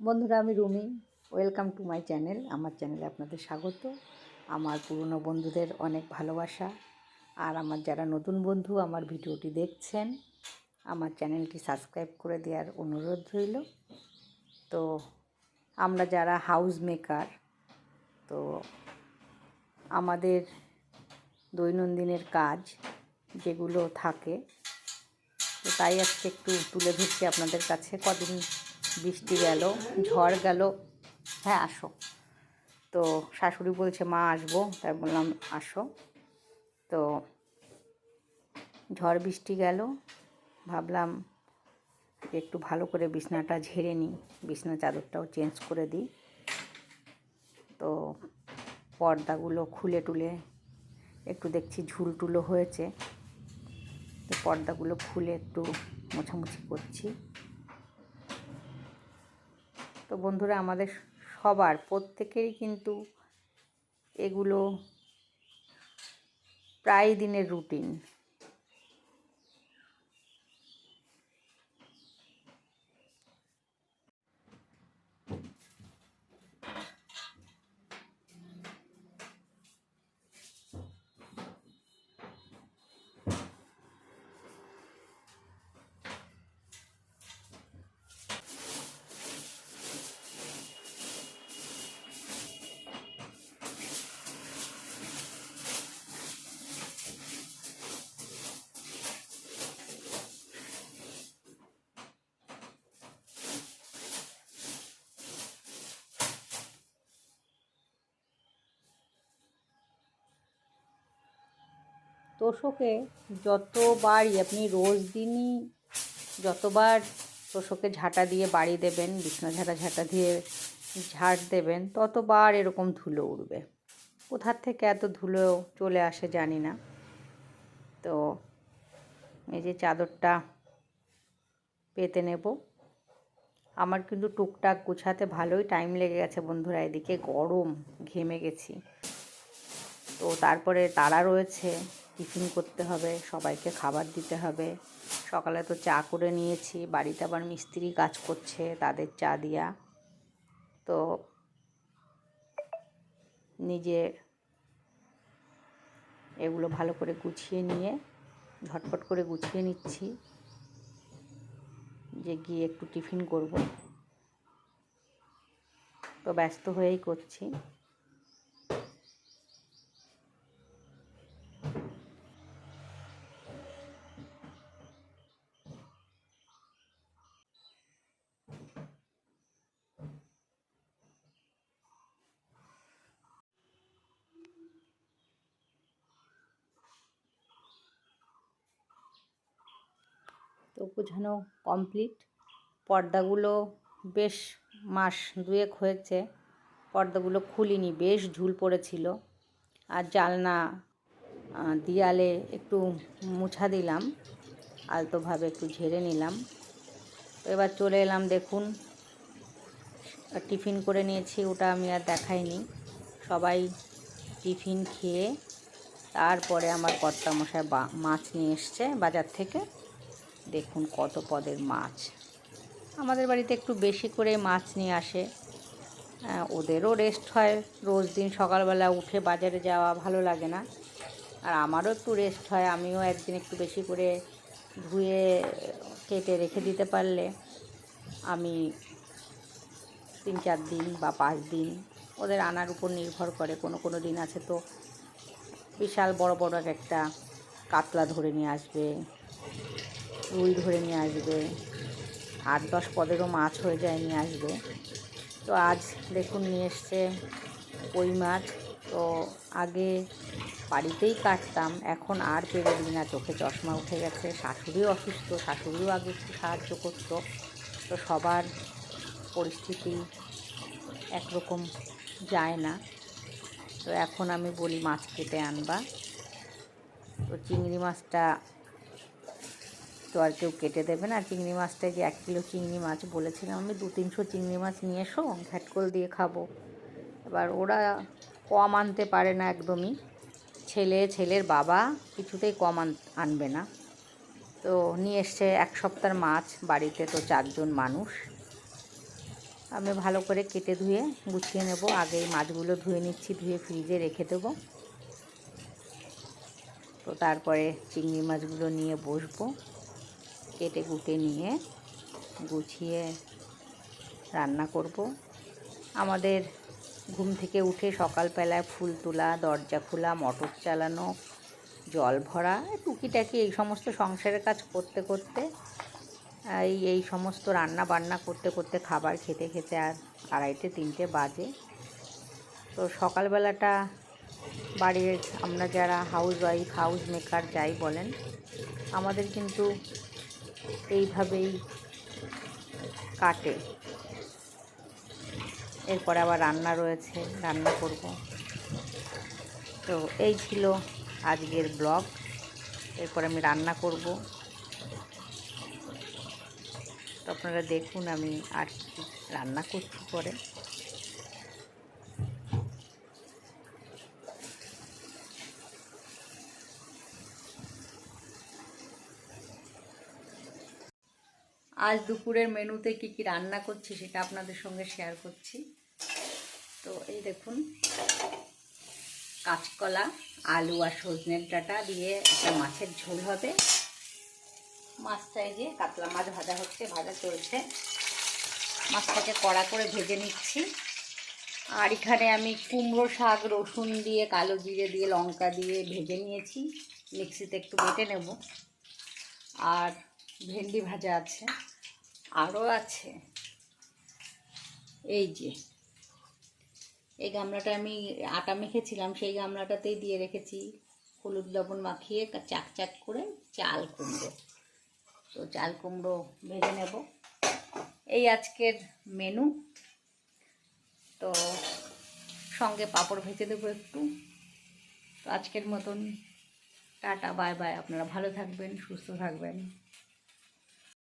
বন্ধুরা, আমি Rumi. Welcome to my channel আমার চ্যানেলে আপনাদের স্বাগত। আমার পুরনো বন্ধুদের অনেক ভালোবাসা। আর আমার যারা নতুন বন্ধু, আমার ভিডিওটি দেখছেন, আমার চ্যানেলটি সাবস্ক্রাইব করে দেওয়ার অনুরোধ রইল। তো আমরা যারা হাউস মেকার তো আমাদের দৈনন্দিনের কাজ যেগুলো থাকে, তো তাই আজকে একটু তুলে ধরছি আপনাদের কাছে। কদিন বৃষ্টি গেল, ঝড় গেল। হ্যাঁ আসো। তো শাশুড়ি বলছে, মা, আসব। তাই বললাম, আসো। তো ঝড় বৃষ্টি গেল। ভাবলাম একটু ভালো করে বিছনাটা ঝেড়ে নিই। বিছনা চাদরটাও চেঞ্জ করে দিই। তো পর্দাগুলো খুলে টুলে একটু দেখছি ঝুলটুলো হয়েছে। তো পর্দাগুলো খুলে একটু মোছামুছি করছি। তো বন্ধুরা আমাদের সবার প্রত্যেকেরই কিন্তু এগুলো প্রায় দিনের রুটিন। তোষকে যতবারই আপনি রোজ দিনই যতবার তোষকে ঝাঁটা দিয়ে বাড়ি দেবেন, বিছনা ঝাঁটা ঝাঁটা দিয়ে ঝাড় দেবেন, ততবার এরকম ধুলো উঠবে কোথার থেকে এত ধুলো চলে আসে জানি না। তো এই যে চাদরটা পেতে নেব। আমার কিন্তু টুকটাক গুছাতে ভালোই টাইম লেগে গেছে বন্ধুরা, এদিকে গরম ঘেমে গেছি। তো তারপরে তারা রয়েছে টিফিন করতে হবে, সবাইকে খাবার দিতে হবে। সকালে তো চা করে নিয়েছি, বাড়িতে আবার মিস্ত্রি কাজ করছে, তাদের চা দিয়া। তো নিজে এগুলো ভালো করে গুছিয়ে নিয়ে, ঝটপট করে গুছিয়ে নিচ্ছি। যে গিয়ে একটু টিফিন করব। তো ব্যস্ত হয়েই করছি। তো বোঝানো কমপ্লিট পর্দাগুলো বেশ মাস দুয়েক হয়েছে, পর্দাগুলো খুলিনি, বেশ ঝুল পড়েছিল। আর জালনা দেয়ালে একটু মুছা দিলাম, আলতোভাবে একটু ঝেড়ে নিলাম। এবার চলে এলাম, দেখুন। টিফিন করে নিয়েছি, ওটা আমি আর দেখাইনি। সবাই টিফিন খেয়ে তারপরে আমার কর্তামশাই মাছ নিয়ে এসছে বাজার থেকে। দেখুন কত পদের মাছ। আমাদের বাড়িতে একটু বেশি করে মাছ নিয়ে আসে। ওদেরও রেস্ট হয়। রোজ দিন সকালবেলা উঠে বাজারে যাওয়া ভালো লাগে না। আর আমারও একটু রেস্ট হয়। আমিও একদিন একটু বেশি করে ধুয়ে, কেটে রেখে দিতে পারলে আমি তিন চার দিন বা পাঁচ দিন ওদের আনার উপর নির্ভর করে। কোনো কোনো দিন আছে তো বিশাল বড় বড় একটা কাতলা ধরে নিয়ে আসবে। রুই ধরে নিয়ে আসবে। আট দশ পদেরও মাছ হয়ে যায় নিয়ে আসবে। তো আজ দেখুন নিয়ে এসছে কই মাছ। তো আগে বাড়িতেই কাটতাম, এখন আর পেরে দিই না। চোখে চশমা উঠে গেছে। শাশুড়িও অসুস্থ, শাশুড়িও আগে একটু সাহায্য করতো। তো সবার পরিস্থিতি একরকম যায় না। তো এখন আমি বলি মাছ কেটে আনবা। তো চিংড়ি মাছটা তো আর কেউ কেটে দেবে না। চিংড়ি মাছটা যে এক কিলো চিংড়ি মাছ বলেছিলাম আমি, দু তিনশো চিংড়ি মাছ নিয়ে এসো, ঘ্যাটকল দিয়ে খাব। এবার ওরা কম আনতে পারে না একদমই। ছেলে, ছেলের বাবা কিছুতেই কম আনবে না। তো নিয়ে এসছে এক সপ্তাহের মাছ বাড়িতে তো চারজন মানুষ। আমি ভালো করে কেটে ধুয়ে গুছিয়ে নেব। আগে মাছগুলো ধুয়ে নিচ্ছি, ধুয়ে ফ্রিজে রেখে দেবো। তো তারপরে চিংড়ি মাছগুলো নিয়ে বসবো। কেটে কুটে নিয়ে গুছিয়ে রান্না করব। আমাদের ঘুম থেকে উঠে সকালবেলায় ফুল তোলা, দরজা খোলা, মটর চালানো, জল ভরা টুকিটাকি এই সমস্ত সংসারের কাজ করতে করতে, এই এই সমস্ত রান্না বান্না করতে করতে খাবার খেতে খেতে আর আড়াইটে, তিনটে বাজে। তো সকালবেলাটা বাড়ির আমরা যারা হাউস ওয়াইফ হাউস মেকার যাই বলেন, আমাদের কিন্তু এইভাবেই কাটে। এরপরে আবার রান্না রয়েছে, রান্না করব। তো এই ছিল আজকের ব্লগ। এরপর আমি রান্না করব। তো আপনারা দেখুন আমি আর কি রান্না করছি পরে। আজ দুপুরের মেনুতে কি কি রান্না করছি সেটা আপনাদের সঙ্গে শেয়ার করছি। তো এই দেখুন, কাঁচকলা, আলু আর সজনের ডাঁটা দিয়ে একটা মাছের ঝোল হবে। মাছটা এই যে কাতলা মাছ ভাজা হচ্ছে, ভাজা চলছে। মাছটাকে কড়া করে ভেজে নিচ্ছি। আর এখানে আমি কুমড়ো শাক, রসুন দিয়ে, কালো জিরে দিয়ে, লঙ্কা দিয়ে ভেজে নিয়েছি। মিক্সিতে একটু বেটে নেব। আর ভেন্ডি ভাজা আছে। আরও আছে। এই যে, এই গামলাটা আমি আটা মেখেছিলাম, সেই গামলাটাতেই দিয়ে রেখেছি। হলুদ লবণ মাখিয়ে চাক চাক করে চাল কুমড়ো। তো চাল কুমড়ো ভেজে নেব। এই আজকের মেনু। তো সঙ্গে পাঁপড় ভেজে দেবো একটু। তো আজকের মতন টাটা, বাই বাই। আপনারা ভালো থাকবেন, সুস্থ থাকবেন।